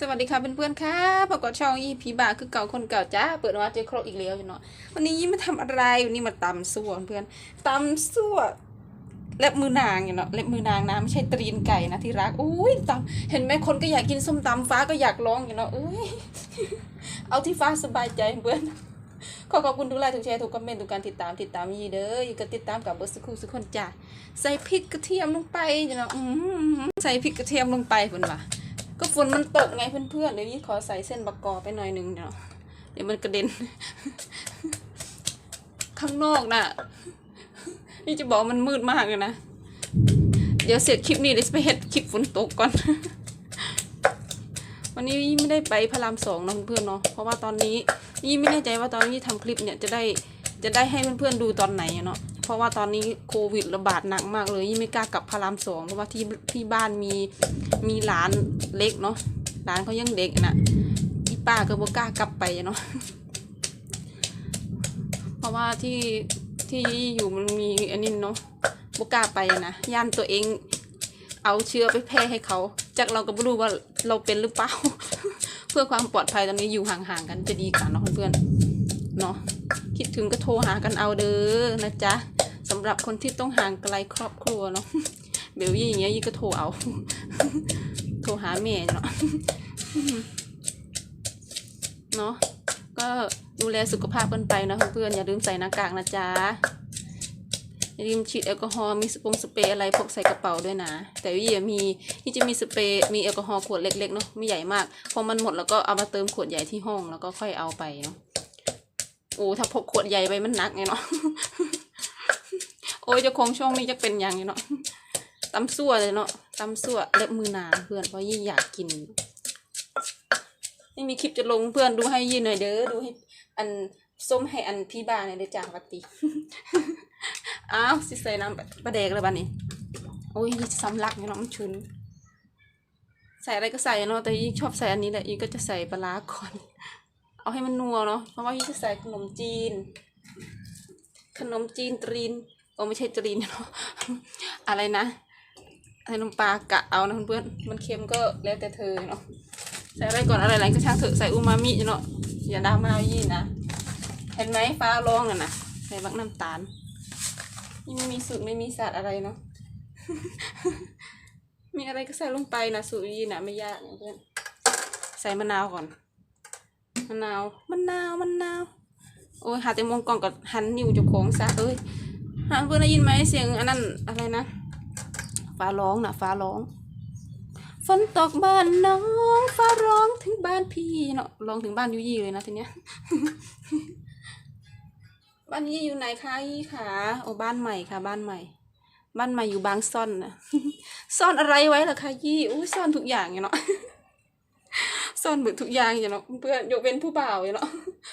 สวัสดีค่ะเพื่อนๆค่ะพบกับช่องอีพีบาคือเก่าคนเก่าจ้า เปิดมาเจอครกอีกแล้วอยู่เนาะ วันนี้มาทำอะไร วันนี้มาตำซั่วเพื่อนตำซั่วเล็บมือนางอยู่เนาะ เล็บมือนางนะไม่ใช่ตรีนไก่นะที่รัก อุ้ยตำเห็นไหมคนก็อยากกินส้มตำฟ้าก็อยากลองอยู่เนาะอุ้ย เอาที่ฟ้าสบายใจเพื่อน ขอขอบคุณทุกไลค์ทุกแชร์ทุกคอมเมนต์ทุกการติดตามติดตามยีเด้ออยู่ก็ติดตามกับเบอร์สคูสักคนจ้าใส่พริกกระเทียมลงไปอยู่เนาะอืมใส่พริกกระเทียมลงไปเพื่อนว่ะ ก็ฝนมันตกไงเพื่อนๆเดี๋ยวนี้ขอใส่เส้นบักกอไปหน่อยหนึ่งเนาะเดี๋ยวมันกระเด็น ข้างนอกน่ะ นี่จะบอกมันมืดมากเลยนะ เดี๋ยวเสร็จคลิปนี้เดี๋ยวจะไปเฮ็ดคลิปฝนตกก่อน วันนี้ไม่ได้ไปพระรามสองเนาะเพื่อนเนาะ เพราะว่าตอนนี้ นี่ไม่แน่ใจว่าตอนนี้ทำคลิปเนี่ยจะได้จะได้ให้เพื่อนๆดูตอนไหนเนาะ เพราะว่าตอนนี้โควิดระบาดหนักมากเลยยี่ไม่กล้ากลับพระรามสองเพราะว่าที่ที่บ้านมีมีหลานเล็กเนาะหลานเขายังเด็กนะพี่ป้าก็บ่กล้ากลับไปเนาะเพราะว่าที่ที่อยู่มันมีอันนี้เนาะบ่กล้าไปนะย่านตัวเองเอาเชื้อไปแพร่ให้เขาจากเราก็ไม่รู้ว่าเราเป็นหรือเปล่า เพื่อความปลอดภัยตอนนี้อยู่ห่างๆกันจะดีกว่าเนาะเพื่อนเนาะคิดถึงก็โทรหากันเอาเด้อนะจ๊ะ สำหรับคนที่ต้องห่างไกลครอบครัวเนาะเบลยี่อย่างเงี้ยยี่ก็โทรเอา โทรหาแม่เนาะเนาะก็ดูแลสุขภาพกันไปนะเพื่อนๆอย่าลืมใส่หน้ากากนะจ๊ะอย่าลืมฉีดแอลกอฮอล์มีสปงสเปรย์อะไรพกใส่กระเป๋าด้วยนะ แต่วี่อะมีที่จะมีสเปรย์มีแอลกอฮอล์ขวดเล็กๆเนาะไม่ใหญ่มากพอมันหมดแล้วก็เอามาเติมขวดใหญ่ที่ห้องแล้วก็ค่อยเอาไปเนาะโอ้ถ้าพกขวดใหญ่ไปมันหนักไงเนาะ อ้ยจะคงช่วงนี้จะเป็นอย่างไงเนาะตำซั่วเลยเนาะตำซั่วเล็บมือนางเพื่อนเพราะยี่อยากกินไม่มีคลิปจะลงเพื่อนดูให้ยี่หน่อยเด้อดูให้อันส้มให้อันพี่บ้านเนี่ยเด้อจ้าวัตติอ้าวสิใส่น้ำปลาแดกเลยบ้านนี้โอ้ยนี่สำลักเนี่ยเนาะมันชุนใส่อะไรก็ใส่เนาะแต่ยี่ชอบใส่อันนี้แหละยี่ก็จะใส่ปลาร้าก่อน เอาให้มันนัวเนาะเพราะว่ายี่จะใส่ขนมจีน ขนมจีนตรีน โอ้ไม่ใช่ตรีนเนาะอะไรนะอะไรน้ำปลากะเอานะเพื่อนมันเค็มก็แล้วแต่เธอเนาะใส่อะไรก่อนอะไรๆก็ช่างเถอะใส่อูมามิเนาะอย่าดราม่ายี่นะเห็นไหมฟ้าร้องอะนะใส่บักน้ำตาลนี่ไม่มีสูตรไม่มีศาสตร์อะไรเนาะมีอะไรก็ใส่ลงไปนะสูตรยีนะไม่ยากเพื่อนใส่มะนาวก่อนมะนาวมะนาวมะนาวโอ้ยหาแต่มองกล่องกับหันนิ้วจะโค้งซะเอ้ย เพื่อนได้ยินไหมเสียงอันนั้นอะไรนะฟ้าร้องนะฟ้าร้องฝนตกบ้านน้องฟ้าร้องถึงบ้านพี่เนาะร้องถึงบ้านยุยี่เลยนะทีเนี้ยบ้านยี่อยู่ไหนคะยี่ขาโอ้บ้านใหม่ค่ะ บ้านใหม่ บ้านใหม่อยู่บางซ่อนนะซ่อนอะไรไว้ล่ะคะยี่อุ้ซ่อนทุกอย่างเนาะซ่อนหมดทุกอย่างเนาะเพื่อนยกเว้นผู้บ่าวเนาะ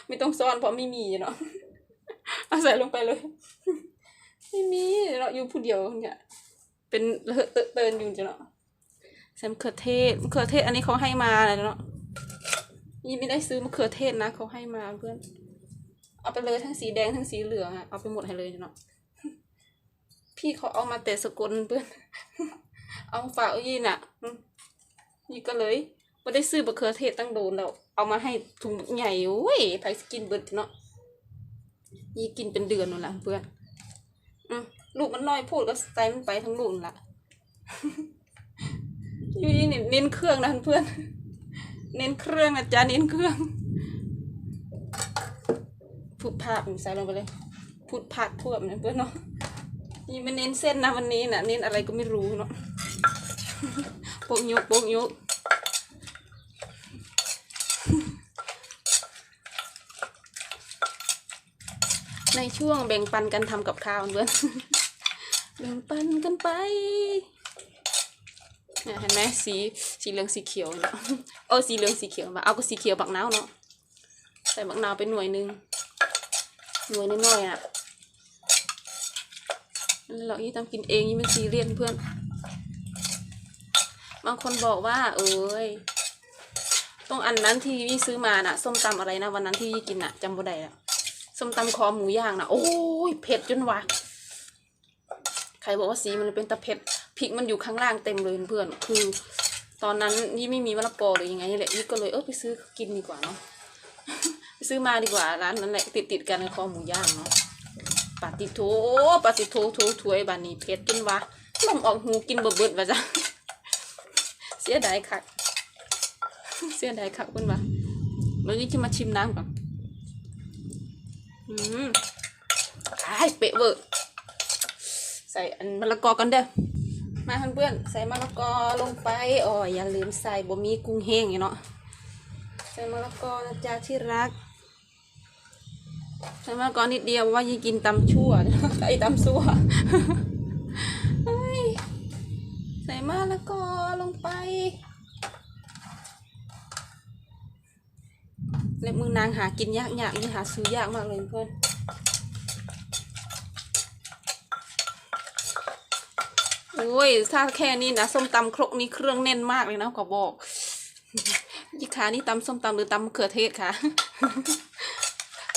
ไม่ต้องซ่อนเพราะไม่มีเนาะเอาใส่ลงไปเลย ไม่มีเนาอยู่ผู้เดียวเนี่ยเป็นเลอะเตอะเตินอยู่จ้ะเนาะใส่มะเขือเทศมะเขือเทศอันนี้เขาให้มาเลยเนาะยี่ไม่ได้ซื้อมะเขือเทศนะเขาให้มาเพื่อน เอาไปเลยทั้งสีแดงทั้งสีเหลืองอะเอาไปหมดให้เลยเนาะพี่เขาเอามาแต่สกุลเพื่อน เอาฝากยีน่ะอืมนี่ก็เลยไม่ได้ซื้อบะเขือเทศตั้งโดนแล้วเอามาให้ถุงใหญ่โอ้ยไผสกินเบิดเนาะยี่กินเป็นเดือนนู่นละเพื่อน อืมลูกมันน้อยพูดก็ใส่มันไปทั้งลูกนั่นละอยู่นี่เน้นเครื่องนะเพื่อน เน้นเครื่องนะจ๊ะเน้นเครื่องพูดภาพใส่ลงไปเลยพูดผักพวกเนี่ยเพื่อนเนาะนี่มันเน้นเส้นนะวันนี้นะเน้นอะไรก็ไม่รู้เนาะโปกยกโปกยก ในช่วงแบ่งปันกันทำกับข้าวเพื่อนแบ่งปันกันไปเนี่ยเห็นไหมสีสีเหลืองสีเขียวเนาะเออสีเหลืองสีเขียวมาเอาก็สีเขียวบักนาวเนาะใส่บักนาวไปหน่วยหนึงหน่วยน้อยๆอะนั่นเรายี่ทำกินเองยี่เป็นซีเรียสเพื่อน บางคนบอกว่า เอ้ยต้องอันนั้นที่ยี่ซื้อมาน่ะ ส้มตำอะไรนะวันนั้นที่ยี่กินน่ะจำบ่ได้แล้ว ส้มตำคอหมูย่างนะโอ้ยเผ็ดจนวะใครบอกว่าสีมันเป็นตะเผ็ดพริกมันอยู่ข้างล่างเต็มเลยเพื่อนคือ ตอนนั้นยี่ไม่มีมะละกอหรือยังไงนี่แหละยี่ก็เลยเออไปซื้อกินดีกว่าเนาะไปซื้อมาดีกว่าร้านนั้นแหละติดติดกันกับคอหมูย่างเนาะปาติโถปาติโถโถถวยบานนี้เผ็ดจนว่าลมออกหูกินบ่เบิดว่าจ้ะเสียดายคักเสียดายคักเพิ่นว่าเมื่อกี้จะมาชิมน้ำก่อน อืมอ้เป๊ะเวอร์ใส่อันมะละกอกันเด้อ มาเพื่อนๆใส่มะละกอลงไปอ๋ออย่าลืมใส่บะหมี่กุ้งแห้งอย่เนาะ ใส่มะละกอนะจ๊ะที่รัก ใส่มะละกอนิดเดียวว่ายี่กินตำชั่วไอ้ตำซั่วใส่มะละกอลงไป เล็บมือนางหากินยากยากนี่หาซื้อยากมากเลยเพื่อนโอ้ยถ้าแค่นี้นะส้มตำครกนี้เครื่องแน่นมากเลยนะขอบอกยี่ขานี่ตำส้มตำหรือตำมะเขือเทศค่ะ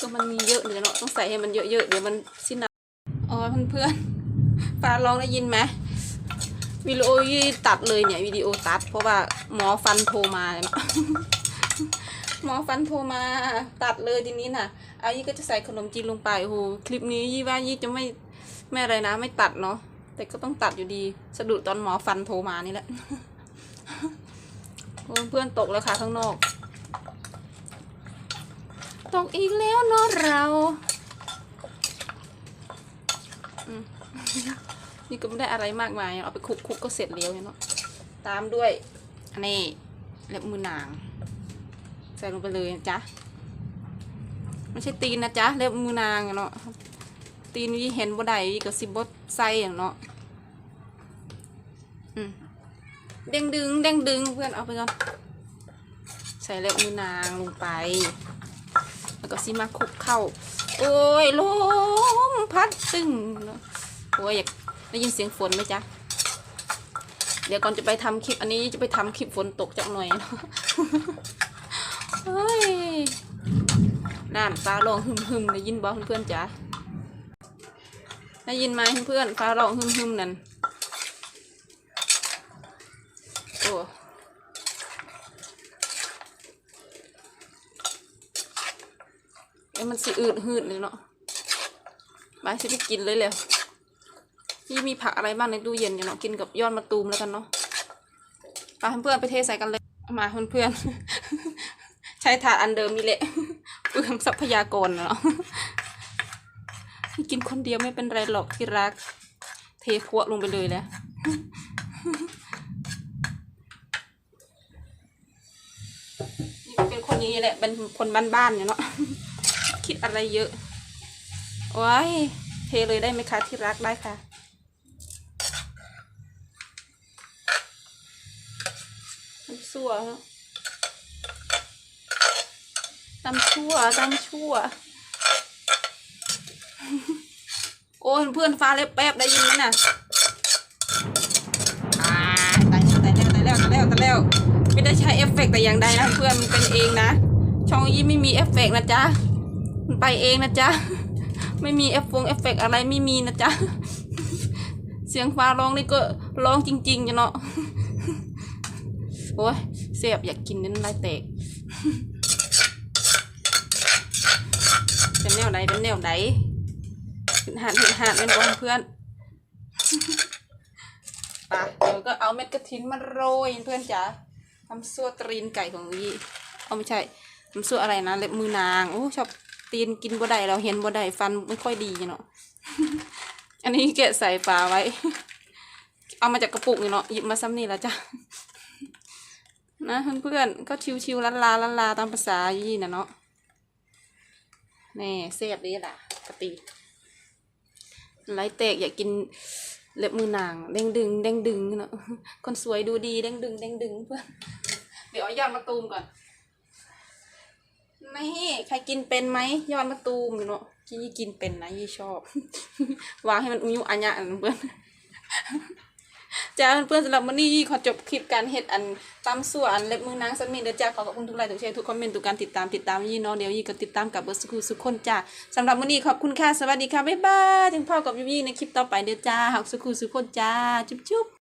ก็มันมีเยอะเลยเนาะต้องใส่ให้มันเยอะๆเดี๋ยวมันสิ้นน้ำอ๋อเพื่อนๆฟ้าร้องได้ยินไหมวิดีโอยี่ตัดเลยเนี่ยวิดีโอตัด เพราะว่าหมอฟันโทรมาเนาะ หมอฟันโทรมาตัดเลยทีนี้น่ะเอายี่ก็จะใส่ขนมจีนลงไปโอ้โหคลิปนี้ยี่ว่ายี่จะไม่ไม่อะไรนะ ไม่ตัดเนาะแต่ก็ต้องตัดอยู่ดี สะดุดตอนหมอฟันโทรมานี่แหละเพื่อนตกแล้วค่ะข้างนอก ตกอีกแล้วเนาะเรานี่ก็ไม่ได้อะไรมากมายเอาไปคลุกคุกก็เสร็จแล้วเนาะตามด้วยอันนี้เล็บมือนาง ใส่ลงไปเลยนะจ๊ะไม่ใช่ตีนนะจ๊ะเล็บมือนางเนาะตีนนี่เห็นบ่ได้ก็สิบดใส่อย่างเนาะเด้งดึงเด้งดึงเพื่อนเอาไปก่อนใส่เล็บมือนางลงไป แล้วก็ซิมาคุกเข้า โอ้ยลมพัดตึงโอ้ยอยากได้ยินเสียงฝนไหมจ๊ะเดี๋ยวก่อนจะไปทำคลิปอันนี้จะไปทำคลิปฝนตกจักหน่อยเนาะ เฮ้ยน่นฟ้าร้องหึมหึมได้ยินบอกเพื่อนๆจ๊ะได้ยินไหมเพื่อนๆฟ้าร้องหึมหึมนั่นโอ้เอ้มันสิอืดหืดเลยเนาะไปสิไปกินเลยเลยที่มีผักอะไรบ้างในตู้เย็นอยู่เนาะกินกับยอดมะตูมแล้วกันเนาะไปเพื่อนๆไปเทใส่กันเลยเอามาเพื่อนๆ ช้ถาดอันเดิมนี่แหละเปลืองทรัพยากรเนาะกินคนเดียวไม่เป็นไรหรอกที่รัก เทพวกลงไปเลยแล้วนี่เป็นคนนี้แหละ เป็นคนบ้านๆอยู่เนาะคิดอะไรเยอะโอ้ยเทเลยได้ไหมคะที่รักได้ค่ะน้ำซั่วเนาะำชั่วตำชั่ว โอ้เพื่อนฟ้าเล็บแป๊บได้ยินไหมน่ะอ่าตายแล้วตายแล้วตายแล้วแตายแล้วไม่ได้ใช้เอฟเฟกต์แต่อย่างใดนะเพื่อนมันเป็นเองนะช่องยี่ไม่มีเอฟเฟกต์นะจ๊ะมันไปเองนะจ๊ะไม่มีเอฟฟงเอฟเฟกต์อะไรไม่มีนะจ๊ะเสียงฟ้าร้องนี่ก็ร้องจริงๆจ้ะเนาะโอ้ยเสียบอยากกินน้ำลายแตก เป็นแนวใดเป็นแนวใดหินหาดหินหาดเป็นบอเพื่อนปะเดี๋ยวก็เอาเม็ดกระถินมาโรยเพื่อนจ๋าทำซั่วตรีนไก่ของวีเอาไม่ใช่ทำซั่วอะไรนะเล็บมือนางโอ้ชอบตีนกินบ่ได้เราเห็นบ่ได้ฟันไม่ค่อยดีเนาะอันนี้แกะใส่ปลาไว้ เอามาจากกระปุกเนาะหยิบมาซ้ำนี่แล้วจ้ะนะเพื่อนๆก็ชิวๆลันลาลันลาตามภาษายี่นะเนาะ แน่เสียบดีล่ะกะตีไลท์เตกอยากกินเล็บมือนางเด้งดึงเด้งดึงเนาะคนสวยดูดีเด้งดึงเด้งดึงเพื่อนเดี๋ยวเอายอดมะตูมก่อนนี่ใครกินเป็นไหมยอดมะตูมเนาะยี่กินเป็นนะยี่ชอบ วางให้มันอุยุอัญญะอันเพื่อน จ้าเพื่อนๆสำหรับวันนี้ขอจบคลิปการเฮ็ดอันตามส่วนเล็บมือนางสันมีเด้อจ้าขอขอบคุณทุกไลค์ทุกแชร์ทุกคอมเมนต์ทุกการติดตามติดตามยี่เน้องเดี๋ยวยี่ก็ติดตามกับเบอร์สกูสุขคนจ้าสำหรับวันนี้ขอบคุณค่ะสวัสดีค่ะบ๊ายบายถึงพ่อกับยี่ในคลิปต่อไปเด้อจ้าหักสกูสุขคนจ้าจุ๊บจุ๊บ